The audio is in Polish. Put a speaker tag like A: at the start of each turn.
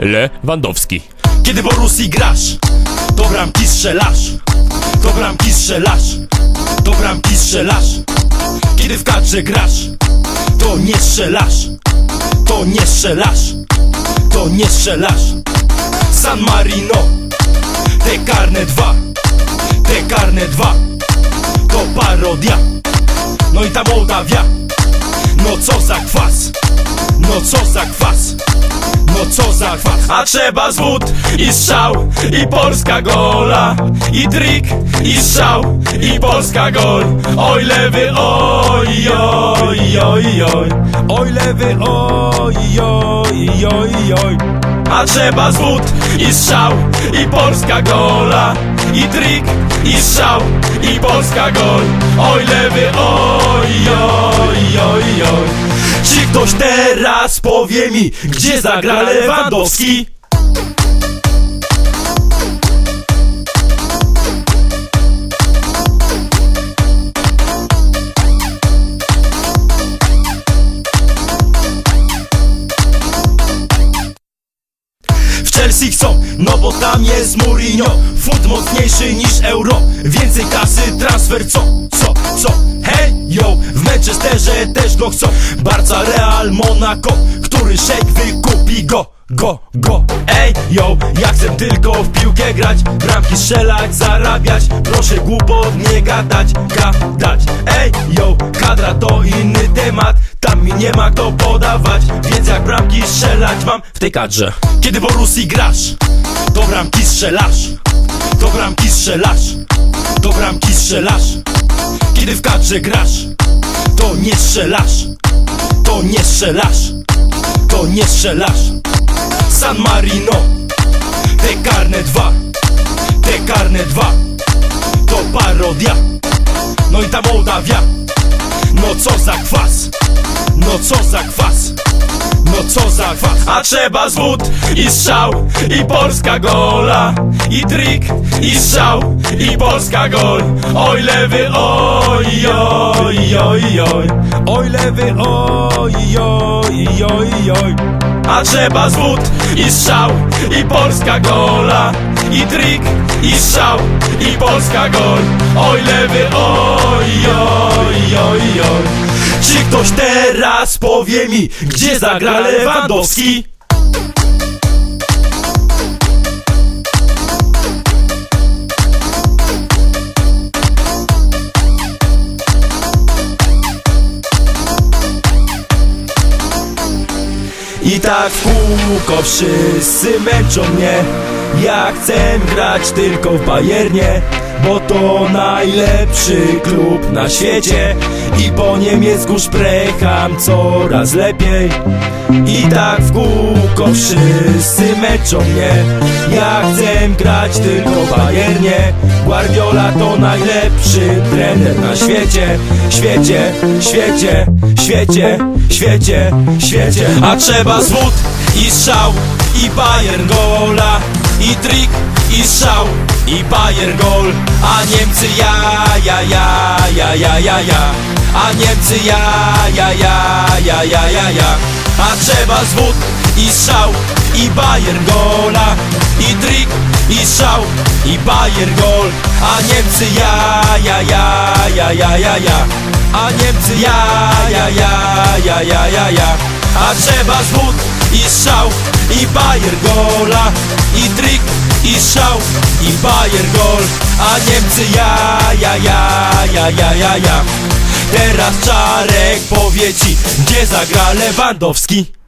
A: Lewandowski.
B: Kiedy w Borusji grasz, to bramki strzelasz. To bramki strzelasz To bramki strzelasz. Kiedy w kadrze grasz, to nie strzelasz. To nie strzelasz To nie strzelasz. San Marino Te karne dwa Te karne dwa. To parodia No i ta Mołdawia. No co za kwas No co za kwas co za kwas A trzeba zwód i strzał I Polska gola I trik i strzał I Polska gol. Oj lewy oj oj oj oj. Oj lewy oj oj oj oj. A trzeba zwód i strzał I Polska gola I trik i strzał I Polska gol. Oj lewy oj oj oj oj ktoś teraz powie mi, gdzie zagra Lewandowski? Chelsea chcą, no bo tam jest Mourinho. Fut mocniejszy niż euro. Więcej kasy, transfer, co, co, co Manchesterze też go chcą. Barca, Real, Monaco Który szejk wykupi go Go, go, ej, yo, ja chcę tylko w piłkę grać Bramki strzelać, zarabiać Proszę głupot nie gadać, gadać. Ej, yo, kadra to inny temat Tam mi nie ma kto podawać Więc jak bramki strzelać mam w tej kadrze. Kiedy w Borusji grasz, to bramki strzelasz To bramki strzelasz To bramki strzelasz. Kiedy w kadrze grasz, to nie strzelasz. To nie strzelasz. To nie strzelasz. San Marino. Te karne dwa. Te karne dwa. To parodia. No i ta Mołdawia. No co za kwas. No co za kwas no co za A trzeba zwód i strzał I Polska gola. I trik i strzał I Polska gol. Oj lewy oj oj oj oj. Oj lewy oj oj oj oj. A trzeba zwód i strzał I Polska gola. I trik i strzał I Polska gol. Oj lewy oj oj oj oj ktoś teraz powie mi, gdzie zagra Lewandowski? I tak w kółko wszyscy męczą mnie Ja chcę grać tylko w Bayernie Bo to najlepszy klub na świecie I po niemiecku szprecham coraz lepiej. I tak w kółko wszyscy męczą mnie. Ja chcę grać tylko w Bayernie. Guardiola to najlepszy trener na świecie. Świecie, świecie, świecie, świecie, świecie. A trzeba zwód i strzał i Bayern gola I trik i strzał i Bayern gol A Niemcy ja, ja, ja, ja, ja, ja, ja A Niemcy ja, ja, ja, ja, ja, ja, ja A trzeba zwód i strzał i Bayern gola I trik i strzał i Bayern gol A Niemcy ja, ja, ja, ja, ja, ja, ja A Niemcy ja, ja, ja, ja, ja, ja, ja A trzeba zwód i strzał i Bayern gola I trik i strzał i Bayern gol A Niemcy ja, ja, ja, ja, ja, ja, ja. Teraz Czarek powie ci, gdzie zagra Lewandowski